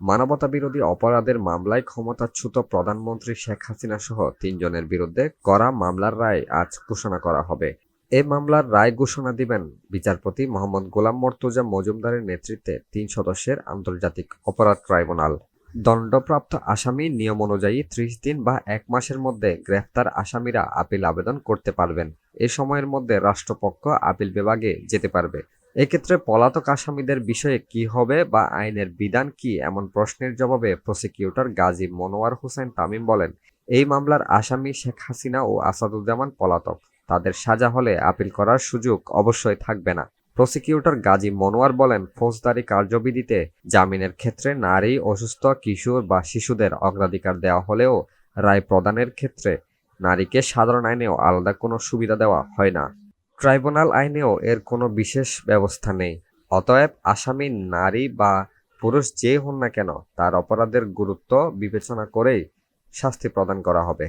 মানবতাবিরোধী অপরাধের মামলায় ক্ষমতাচ্যুত প্রধানমন্ত্রী শেখ হাসিনা সহ তিনজনের বিরুদ্ধে করা মামলার রায় আজ ঘোষণা করা হবে। এ মামলার রায় ঘোষণা দিবেন বিচারপতি মোহাম্মদ গোলাম মর্তুজা মজুমদারের নেতৃত্বে তিন সদস্যের আন্তর্জাতিক অপরাধ ট্রাইব্যুনাল। দণ্ডপ্রাপ্ত আসামি নিয়ম অনুযায়ী ত্রিশ দিন বা এক মাসের মধ্যে গ্রেফতার আসামিরা আপিল আবেদন করতে পারবেন। এ সময়ের মধ্যে রাষ্ট্রপক্ষ আপিল বিভাগে যেতে পারবে। এক্ষেত্রে পলাতক আসামিদের বিষয়ে কি হবে বা আইনের বিধান কি এমন প্রশ্নের জবাবে প্রসিকিউটর গাজী মনোয়ার হোসেন তামিম বলেন, এই মামলার আসামি শেখ হাসিনা ও আসাদুজ্জামান পলাতক। তাদের সাজা হলে আপিল করার সুযোগ অবশ্যই থাকবে না। প্রসিকিউটর গাজী মনোয়ার বলেন, ফৌজদারি কার্যবিধিতে জামিনের ক্ষেত্রে নারী, অসুস্থ, কিশোর বা শিশুদের অগ্রাধিকার দেওয়া হলেও রায় প্রদানের ক্ষেত্রে নারীকে সাধারণ আইনেও আলাদা কোনো সুবিধা দেওয়া হয় না। ট্রাইব্যুনাল আইনেও এর কোনো বিশেষ ব্যবস্থা নেই। অতএব আসামি নারী বা পুরুষ যে হন না কেন, তার অপরাধের গুরুত্ব বিবেচনা করেই শাস্তি প্রদান করা হবে।